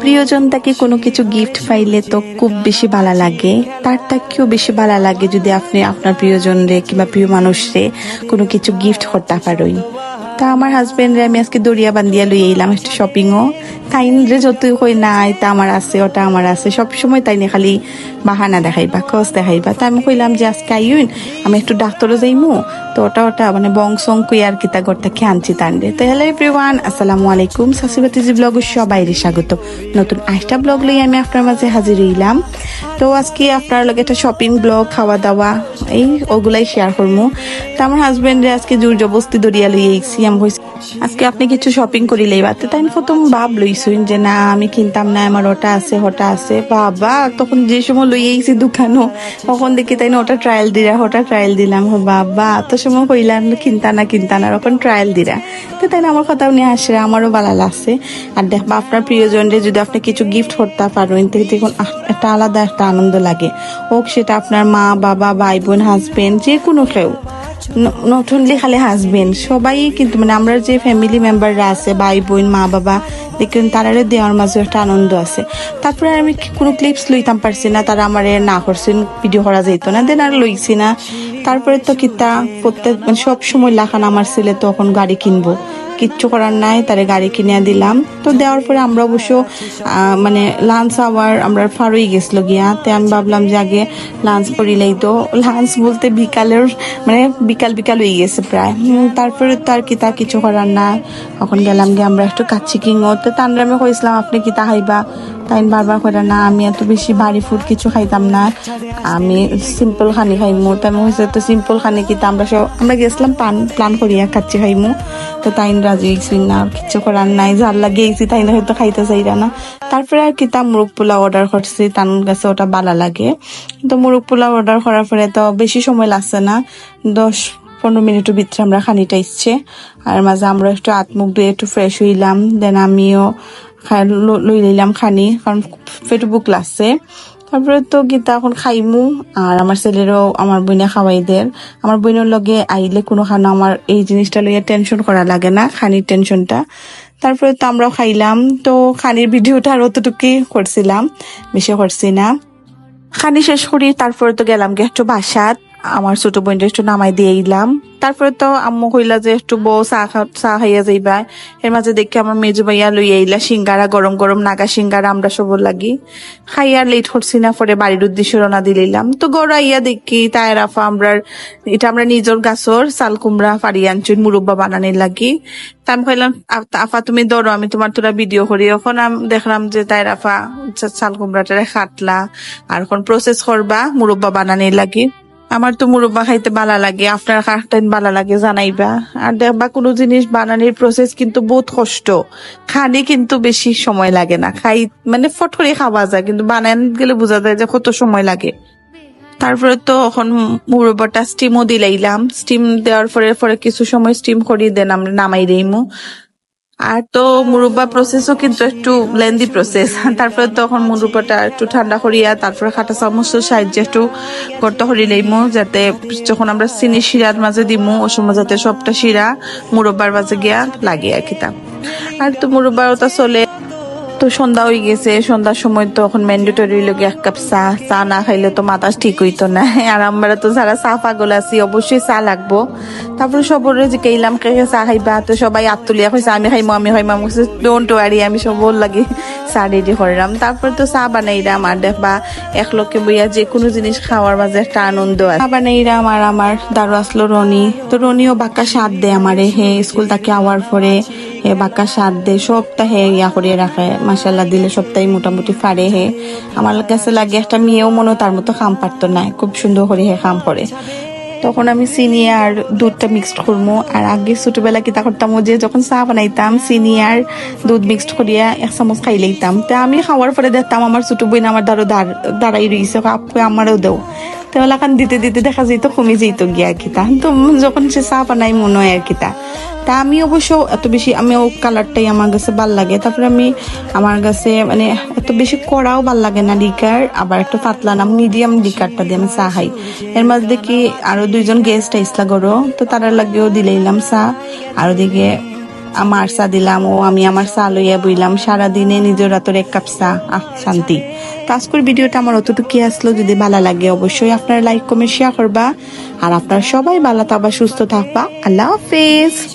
প্রিয়জন তাকে কোনো কিছু গিফট পাইলে তো খুব বেশি ভালো লাগে। তার তাকেও বেশি ভালো লাগে যদি আপনি আপনার প্রিয়জন রে কিংবা প্রিয় মানুষ রে কোনো কিছু গিফট করতে পারোই তা আমার হাজবেন্ড আমি আজকে দড়িয়া বান্দিয়া লই এলাম একটু শপিংও তাই রে যতই কই নাই এটা আমার আছে, ওটা আমার আছে। সব সময় তাই না খালি বাহানা দেখাইবা খোঁজ দেখাইবা। তা আমি কইলাম যে আজকে আইন আমি একটু ডাক্তারও যাইমু। তো ওটা ওটা মানে বংশং কুই আর কিতা করতে খেয়ে আনছি তান্ডে তো হ্যালো এভরিওয়ান আসসালামু আলাইকুম। সাসিবাতিজি ব্লগ সবাইরে স্বাগত। নতুন আরেকটা ব্লগ লই আমি আপনার মাঝে হাজির হইলাম। তো আজকে আপনার লগে একটা শপিং ব্লগ খাওয়া দাওয়া এই ওগুলাই শেয়ার করব তো আমার হাজবেন্ডে আজকে জোর জবস্তি দরিয়া লই আইছি। আমি কইছি, আজকে আপনি কিছু শপিং করিলেই বাতে তাই প্রথম ভাব লইছুন যে না আমি কিনতাম না আমার ওটা আছে ওটা আছে। বাবা তখন যে সময় লই দোকানও তখন দেখি তাই না, ওটা ট্রায়াল দিরা, ওটা ট্রায়াল দিলাম। বাবা, এত সময় কইলাম কিনতা না কিনতা না ওখান ট্রায়াল দিরা। তো তাই না, আমার কথাও নিয়ে আসে, আমারও ভালো লাগছে আর দেখবা আপনার প্রিয়জনরে যদি আপনি কিছু গিফট করতে পারেন, তো দেখুন একটা আলাদা একটা আনন্দ লাগে। হোক সেটা আপনার মা, বাবা, ভাই, বোন হাজবেন্ড যে কোনো কেউ। নট খালি হাজবেন্ড সবাই কিন্তু মানে আমরা যে ফ্যামিলি মেম্বাররা আছে, ভাই বোন, মা বাবা, দেখুন তারারে দেওয়ার মাঝে একটা আনন্দ আছে। তারপরে আমি কোনো ক্লিপস লইতাম পারছি না, তারা আমার না করছেন ভিডিও করা যেত না, দেন আর লইছি না। তারপরে তো কিতা, প্রত্যেক মানে সব সময় লাখান আমার ছেলে তখন গাড়ি কিনবো। কিচ্ছু করার নাই, তারে গাড়ি কিনে দিলাম। তো দেওয়ার পরে আমরা অবশ্য মানে লাঞ্চ আওয়ার আমরা ফারুই গেছিল গিয়া। তে আমি ভাবলাম যে আগে লাঞ্চ করিলেই তো লাঞ্চ বলতে বিকালের মানে বিকাল বিকাল হয়ে গেছে প্রায়। তারপরে তো আর কি তা কিছু করার নাই। তখন গেলাম গিয়ে আমরা একটু কাচ্ছি কিংও তো তানরা আমি কইছিলাম, আপনি কি তা খাইবা তাই বারবার করে না, আমি এত বেশি বাড়ি ফুড কিছু খাইতাম না। আমি সিম্পল খানি খাইমু। তাই হয়েছে তো সিম্পল খানি কিন্তু আমরা সব আমরা গেছিলাম প্লান প্ল্যান করিয়া খাচ্ছি খাইমু। তো তাই রাজি হয়েছি না কিছু করার নাই। যার লাগিয়েছি তাই না হয়তো খাইতে চাইরা না। তারপরে আর কি তা মুরগ পোলাও অর্ডার করছি তার কাছে ওটা বালা লাগে। তো মুরগ পোলাও অর্ডার করার পরে তো বেশি সময় লাগছে না। দশ, পনেরো মিনিটের ভিতরে আমরা খানিটা ইচ্ছে। আর মাঝে আমরা একটু হাত মুখ ধুয়ে একটু ফ্রেশ হইলাম। দেন আমিও লই লইলাম খানি, কারণ পেটু বুক লাগছে তারপরে তো গীতা এখন খাইমু, আর আমার ছেলেরও, আমার বইনে খাওয়াই আমার বইনের লগে আইলে কোনো খানা আমার এই জিনিসটা লইয়া টেনশন করা লাগে না, খানির টেনশনটা তারপরে তো আমরাও খাইলাম, তো খানির ভিডিওটা আর অতটুকুই করছিলাম, বেশি করছি না। খানি শেষ করি, তারপরে তো গেলাম গে একটু বাসাত আমার ছোট বোনটা একটু নামাই দিয়ে এলাম তারপরে তো আম্মু কইলা যে একটু বউ চা চা খাইয়া যাইবা। এর মাঝে দেখি আমার মেজু ভাইয়া লই আইলা সিঙ্গারা, গরম গরম নাগা সিঙ্গারা আমরা সবর লাগি। খাইয়া লেট করছি না, পরে বাড়ির উদ্দেশ্যে রওনা দিলাম তো গড় আইয়া দেখি তায়ের আফা আমরা এটা আমরা নিজের গাছর চাল কুমড়া পারি আনছি মুরব্বা বানানির লাগি। তা আমি কইলাম আফা তুমি ধরো, আমি তোমার তোরা ভিডিও করি। এখন আমি, দেখলাম যে তাইর আফা চাল কুমড়াটা কাটলা আর এখন প্রসেস করবা মুরব্বা বানানির লাগি। আমার তো মুরব্বা খাইতে ভালো লাগে, আপনার খাইতে ভালো লাগে, জানাইবা। আর দেখবা কোনো জিনিস বানানোর প্রসেস কিন্তু বহুত কষ্ট। খানি কিন্তু বেশি সময় লাগে না। খাই মানে ফট করে খাওয়া যায়, কিন্তু বানান গেলে বোঝা যায় যে কত সময় লাগে। তারপরে তো এখন মুরব্বাটা স্টিমও দিলাইলাম। স্টিম দেওয়ার পরে পরে কিছু সময় স্টিম করিয়ে দেন, আমরা নামাই দিইমু আর তো মুরব্বা প্রসেসও কিন্তু একটু লেন্দি প্রসেস তারপরে তখন মুরব্বাটা একটু ঠান্ডা করিয়া তারপরে খাটা চামচের সাহায্যে একটু করতে করি লইমু, যাতে যখন আমরা চিনি শিরার মাঝে দিমু ও সময় যাতে সবটা শিরা মুরব্বার মাঝে গিয়া লাগে তা। আর তো মুরব্বার ওটা চলে। তো সন্ধ্যা হয়ে গেছে, সন্ধ্যার সময় তো এখন ম্যান্ডেটরি লোকে এক কাপ চা চা না খাইলে তো মাথা ঠিক হইতো না। আর আমরা তো যারা চা পাগল আছি, অবশ্যই চা লাগবো। তারপরে সবরে যে কেইলাম, কে চা খাইবা? তো সবাই আত তুলিয়া কইছে, আমি খাইমু আমি খাইমু। আমি কইছে ডোন্ট ওয়ারি আমি সবর লাগে চা রেডি করলাম। তারপরে তো চা বানাইলাম আর দেখবা, এক লোকে বইয়া যে কোনো জিনিস খাওয়ার মাঝে একটা আনন্দ আছে। চা বানাইলাম আর আমার দারু আসলো রনি। তো রনিও বাক্কা সাথ দেয় আমারে। হে, স্কুল তাকে আওয়ার পরে হে বাক্কা সাথ দে সবটা হে ইয়া করিয়ে রাখে। মাসাল্লাহ দিলে সবটাই মোটামুটি ফাড়ে হে। আমার কাছে লাগে একটা মেয়েও মনে তার মতো খাম পারতো না। খুব সুন্দর করে হে খাম করে। তখন আমি চিনি আর দুধটা মিক্সড করব আর আগে ছোটবেলা কিতা করতাম যে যখন চা বানাইতাম, চিনি আর দুধ মিক্সড করিয়া এক চামচ খাই লইতাম। তা আমি খাওয়ার পরে দেখতাম আমার ছোট বোন আমার দ্বারও দাঁড়াই রয়েছে আমারও দেও। তো এলাকান দিতে দিতে দেখা যেত কমে যেত গিয়া আর কি। তো যখন সে চা বানাই মনে হয় আর কি তা। আমি অবশ্য এত বেশি, আমি ও কালারটাই আমার কাছে ভালো লাগে। তারপরে আমি আমার কাছে মানে এত বেশি কড়াও ভালো লাগে না লিকার, আবার একটু পাতলা না, মিডিয়াম লিকারটা দিয়ে আমি চা খাই। এর মধ্যে দেখি আরও দুইজন গেস্ট আইসলা গরো তো তারা লাগেও দিলাইলাম চা। আর ওদিকে আমার চা দিলাম, ও আমি আমার চা লইয়া বইলাম, সারাদিনে নিজের রাতের এক কাপ চা। আহ, শান্তি। তো আজকের ভিডিওটা আমার অতটুকু আসলো। যদি ভালো লাগে অবশ্যই আপনারা লাইক কমেন্ট শেয়ার করবা। আর আপনারা সবাই ভালো থাকবা, সুস্থ থাকবা। আল্লাহ হাফেজ।